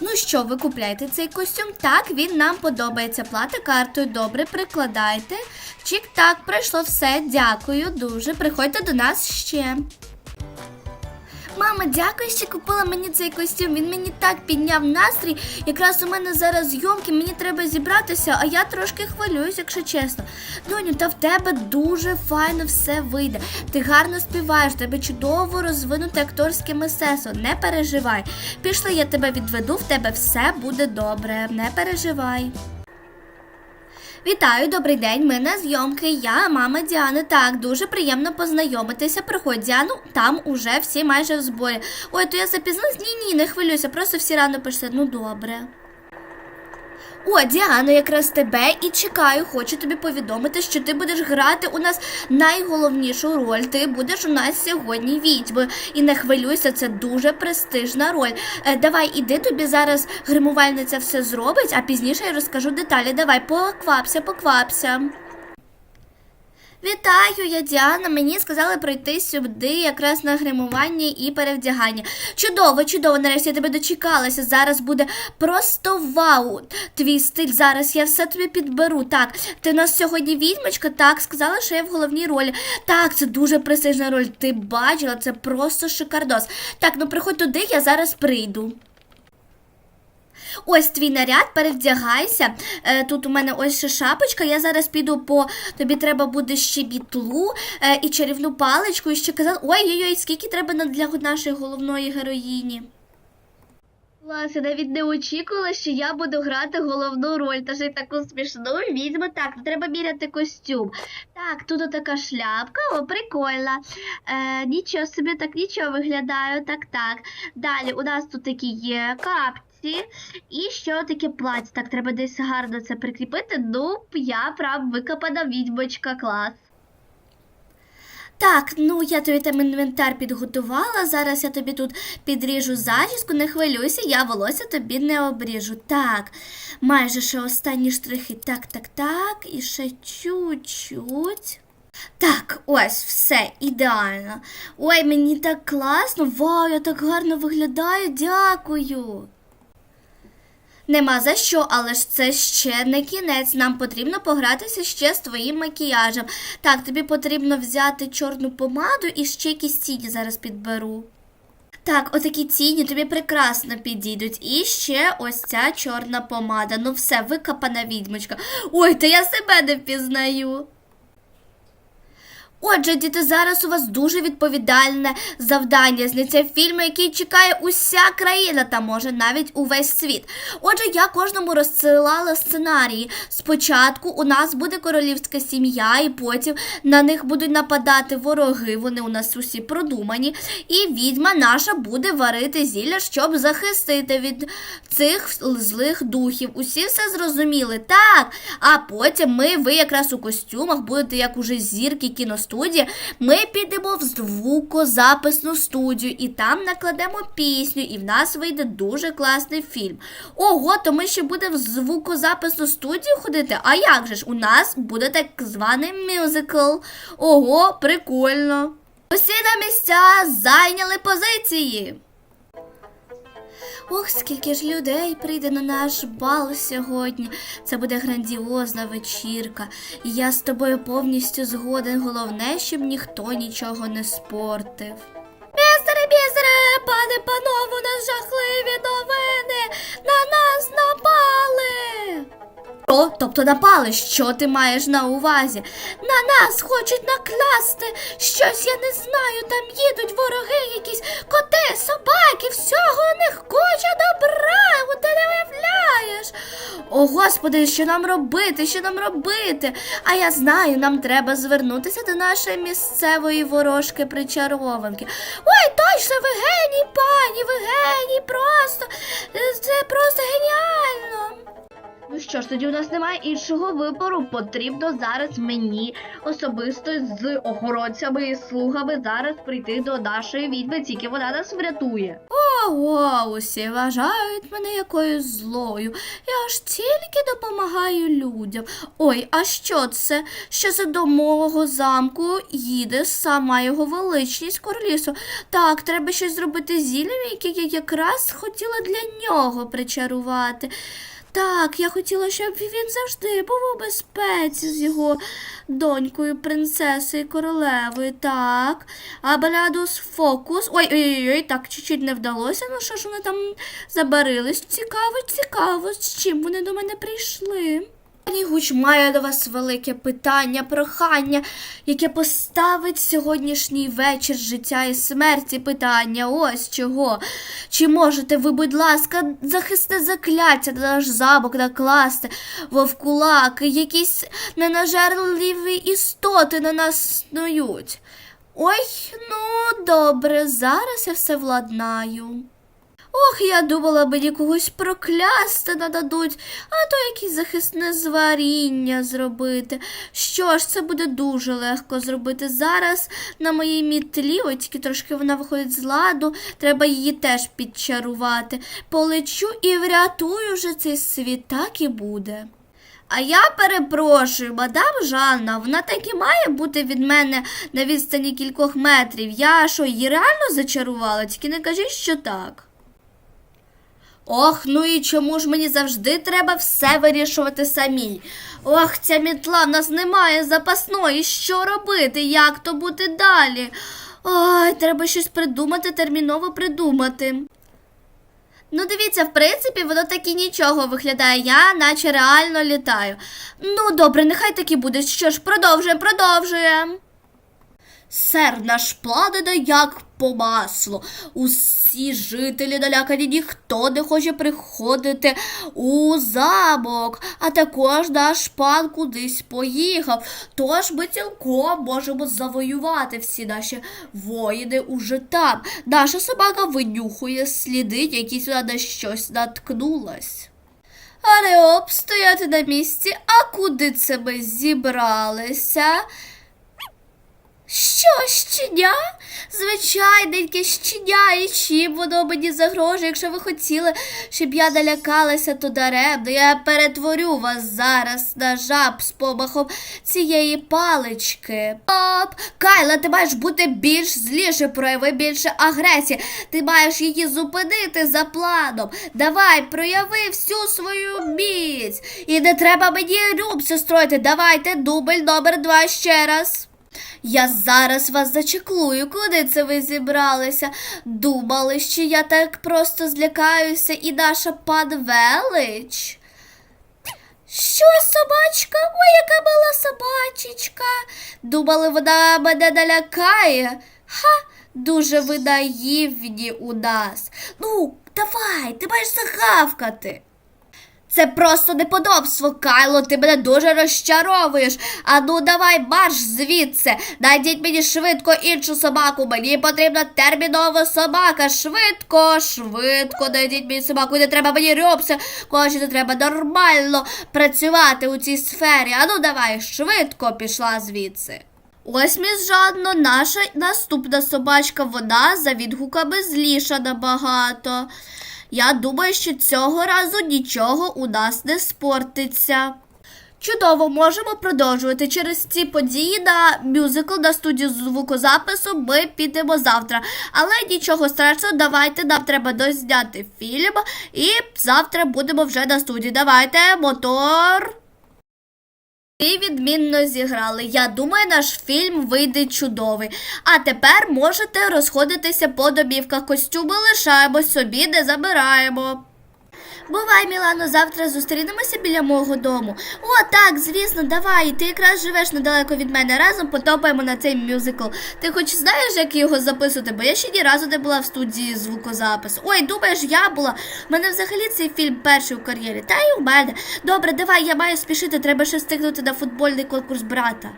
Ну що, ви купляєте цей костюм? Так, він нам подобається. Плата картою. Добре, прикладайте. Чік, так, пройшло все. Дякую дуже. Приходьте до нас ще. Мама, дякую, що купила мені цей костюм. Він мені так підняв настрій. Якраз у мене зараз зйомки, мені треба зібратися, а я трошки хвилююсь, якщо чесно. Доню, та в тебе дуже файно все вийде. Ти гарно співаєш, тебе чудово розвинуте акторське мистецтво. Не переживай. Пішли, я тебе відведу, в тебе все буде добре. Не переживай. Вітаю, добрий день. Ми на зйомки. Я мама Діани. Так, дуже приємно познайомитися. Приходь, Діану, там уже всі майже в зборі. Ой, то я запізнилась? Ні, ні, не хвилюйся, просто всі рано пишуть. Ну добре. О, Діано, якраз тебе і чекаю. Хочу тобі повідомити, що ти будеш грати у нас найголовнішу роль. Ти будеш у нас сьогодні відьмою. І не хвилюйся, це дуже престижна роль. Е, давай, іди, тобі зараз гримувальниця все зробить, а пізніше я розкажу деталі. Давай, поквапся, поквапся. Вітаю, я Діана. Мені сказали прийти сюди якраз на гримування і перевдягання. Чудово, чудово, нарешті я тебе дочекалася. Зараз буде просто вау. Твій стиль зараз я все тобі підберу. Так, ти у нас сьогодні відьмочка, так, сказала, що я в головній ролі. Так, це дуже престижна роль. Ти бачила, це просто шикардос. Так, ну приходь туди, я зараз прийду. Ось твій наряд, перевдягайся. Е, тут у мене ось ще шапочка. Я зараз піду по тобі треба буде ще бітлу е, і чарівну паличку. І ще казала, ой-ой-ой, скільки треба для нашої головної героїні. Клас, я навіть не очікувала, що я буду грати головну роль, та ще й таку смішну візьму. Так, треба міряти костюм. Так, тут така шляпка, о, прикольна. Е, нічого собі, так нічого виглядаю, так, так. Далі у нас тут такі є капці. І що таке плаття? Так, треба десь гарно це прикріпити. Ну, я прям викопана відьмочка, клас. Так, ну я тобі там інвентар підготувала. Зараз я тобі тут підріжу зачіску, не хвилюйся, я волосся тобі не обріжу. Так, майже ще останні штрихи. Так, так, так, і ще чуть-чуть. Так, ось, все, ідеально. Ой, мені так класно. Вау, я так гарно виглядаю, дякую. Нема за що, але ж це ще не кінець. Нам потрібно погратися ще з твоїм макіяжем. Так, тобі потрібно взяти чорну помаду і ще якісь тіні зараз підберу. Так, отакі тіні тобі прекрасно підійдуть. І ще ось ця чорна помада. Ну все, викопана відьмочка. Ой, та я себе не впізнаю. Отже, діти, зараз у вас дуже відповідальне завдання. Зняття фільму, який чекає уся країна та може навіть увесь світ. Отже, я кожному розсилала сценарії. Спочатку у нас буде королівська сім'я, і потім на них будуть нападати вороги. Вони у нас усі продумані. І відьма наша буде варити зілля, щоб захистити від цих злих духів. Усі все зрозуміли. Так. А потім ми, ви якраз у костюмах, будете як уже зірки кіностудії. Ми підемо в звукозаписну студію і там накладемо пісню, і в нас вийде дуже класний фільм. Ого, то ми ще будемо в звукозаписну студію ходити. А як же ж? У нас буде так званий мюзикл. Ого, прикольно. Усі на місця зайняли позиції. Ох, скільки ж людей прийде на наш бал сьогодні. Це буде грандіозна вечірка. Я з тобою повністю згоден. Головне, щоб ніхто нічого не спортив. Містере, бізре, пане панове, у нас жахливі новини. На нас напали. О, тобто напали, що ти маєш на увазі? На нас хочуть накласти щось, я не знаю, там їдуть вороги якісь, коти, собаки, всього у них куча добра, ти не виявляєш. О, господи, що нам робити, що нам робити? А я знаю, нам треба звернутися до нашої місцевої ворожки причарованки. Ой, точно, ви геній, пані, ви геній, просто, е, це просто геніально. Ну що ж, тоді у нас немає іншого вибору. Потрібно зараз мені особисто з охоронцями і слугами зараз прийти до нашої відьми, тільки вона нас врятує. Ого, усі вважають мене якоюсь злою. Я ж тільки допомагаю людям. Ой, а що це? Що це до мого замку їде сама його величність королісу. Так, треба щось зробити з зіллям, яке я якраз хотіла для нього причарувати. Так, я хотіла, щоб він завжди був у безпеці з його донькою, принцесою королевою. Так. Абелядус фокус. Ой, ой, ой, так, чуть-чуть не вдалося. Ну що ж вони там забарились? Цікаво, цікаво, з чим вони до мене прийшли. Пані Гуч має до вас велике питання, прохання, яке поставить сьогоднішній вечір життя і смерті питання. Ось чого. Чи можете ви, будь ласка, захисне закляття на наш замок накласти, вовкулаки, якісь ненажерливі істоти на нас снують? Ой, ну добре, зараз я все владнаю. Ох, я думала, мені когось проклясти нададуть, а то якесь захисне зваріння зробити. Що ж, це буде дуже легко зробити. Зараз на моїй мітлі, ой, тільки трошки вона виходить з ладу, треба її теж підчарувати. Полечу і врятую вже цей світ, так і буде. А я перепрошую, мадам Жанна, вона так і має бути від мене на відстані кількох метрів. Я що, її реально зачарувала? Тільки не кажіть, що так. Ох, ну і чому ж мені завжди треба все вирішувати самій? Ох, ця мітла в нас немає запасної. Що робити? Як то бути далі? Ой, треба щось придумати, терміново придумати. Ну, дивіться, в принципі, воно так і нічого виглядає. Я наче реально літаю. Ну, добре, нехай так і буде. Що ж, продовжуємо, продовжуємо. Сер, наш план як по маслу. Усі жителі налякані, ніхто не хоче приходити у замок, а також наш пан кудись поїхав. Тож ми цілком можемо завоювати всі наші воїни уже там. Наша собака винюхує сліди, які сюди на щось наткнулась. А не обстояти на місці, а куди це ми зібралися? Що, щеня? Звичайненьке щеня, і чим воно мені загрожує, якщо ви хотіли, щоб я налякалася, то даремно. Я перетворю вас зараз на жаб з помахом цієї палички. Оп, Кайла, ти маєш бути більш зліше, прояви більше агресії. Ти маєш її зупинити за планом. Давай, прояви всю свою міць. І не треба мені рубцю строїти. Давайте дубль номер два ще раз. Я зараз вас зачеклую, куди це ви зібралися? Думали, що я так просто злякаюся і наша пан велич? Що, собачка? Ой, яка мила собачечка. Думали, вона мене налякає. Ха, дуже ви наївні у нас. Ну, давай, ти маєш загавкати. Це просто неподобство, Кайло, ти мене дуже розчаровуєш. А ну давай марш звідси. Найдіть мені швидко іншу собаку. Мені потрібна термінова собака. Швидко, швидко найдіть мені собаку. Не треба мені рьопся. Кожен треба нормально працювати у цій сфері. А ну давай, швидко пішла звідси. Ось міс Жанно, наша наступна собачка, вона за відгуками зліша набагато. Я думаю, що цього разу нічого у нас не спортиться. Чудово, можемо продовжувати. Через ці події на мюзикл на студію звукозапису ми підемо завтра. Але нічого страшного, давайте нам треба дозняти фільм, і завтра будемо вже на студії. Давайте, мотор. Ви відмінно зіграли. Я думаю, наш фільм вийде чудовий. А тепер можете розходитися по домівках. Костюми лишаємо собі, не забираємо. Бувай, Мілано, завтра зустрінемося біля мого дому. О, так, звісно, давай. Ти якраз живеш недалеко від мене. Разом потопаємо на цей мюзикл. Ти хоч знаєш, як його записувати? Бо я ще ні разу не була в студії звукозапису. Ой, думаєш, я була. У мене взагалі цей фільм перший у кар'єрі. Та й у мене. Добре, давай, я маю спішити, треба ще встигнути на футбольний конкурс брата.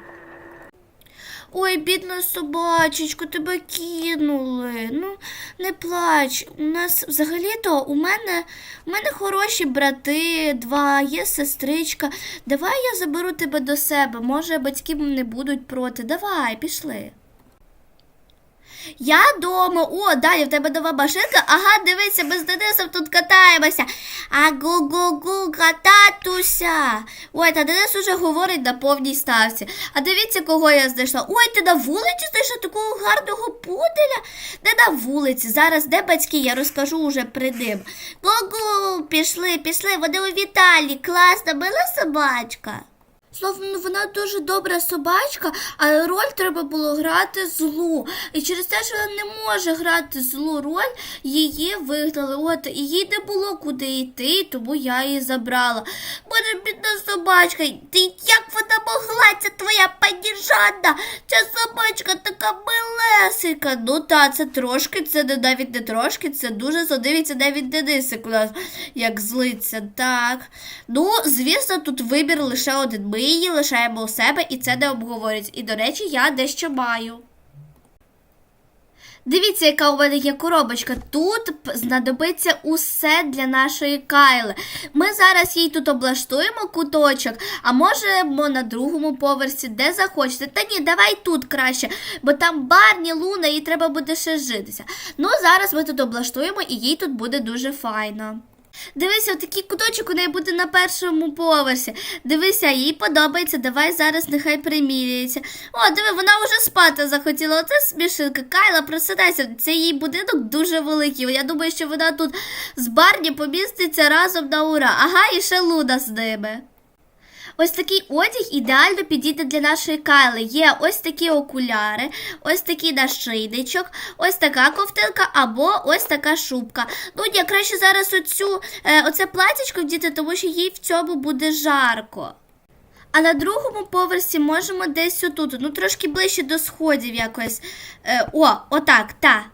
Ой, бідна собачечко, тебе кинули. Ну, не плач. У нас взагалі-то у мене, у мене хороші брати, два, є сестричка. Давай я заберу тебе до себе. Може, батьки не будуть проти. Давай, пішли. Я дома. О, далі в тебе нова машинка. Ага, дивися, ми з Денисом тут катаємося. А гу-гу-гу, кататуся. Ой, та Денис уже говорить на повній ставці. А дивіться, кого я знайшла. Ой, ти на вулиці знайшла такого гарного пуделя? Де на вулиці? Зараз де батьки? Я розкажу уже при ним. Гу-гу, пішли, пішли. Вони у Віталії. Класна, мила собачка. Словно ну, вона дуже добра собачка, але роль треба було грати злу. І через те, що вона не може грати злу роль, її вигнали. От і їй не було куди йти, тому я її забрала. Бідна собачка, ти як вона могла? Це твоя пані Жанна? Ця собачка така милесенька. Ну та це трошки, це не навіть не трошки, це дуже задивиться навіть Денисик у нас як злиться. Так. Ну, звісно, тут вибір лише один. Ми її лишаємо у себе і це не обговорюється. І, до речі, я дещо маю. Дивіться, яка у мене є коробочка. Тут знадобиться усе для нашої Кайли. Ми зараз їй тут облаштуємо куточок, а можемо на другому поверсі, де захочете. Та ні, давай тут краще, бо там барні, луна, і треба буде ще житися. Ну, зараз ми тут облаштуємо, і їй тут буде дуже файно. Дивися, такий куточок у неї буде на першому поверсі. Дивися, їй подобається. Давай зараз нехай приміряється. О, диви, вона вже спати захотіла. Оце смішинка. Кайла, просидайся. Це її будинок дуже великий. Я думаю, що вона тут з Барні поміститься разом на ура. Ага, і ще Луна з ними. Ось такий одяг ідеально підійде для нашої Кайли. Є ось такі окуляри, ось такий нашийничок, ось така ковтинка або ось така шубка. Ну, я краще зараз оцю, е, оце платячко вдіти, тому що їй в цьому буде жарко. А на другому поверсі можемо десь отут, ну трошки ближче до сходів якось. Е, о, отак, та.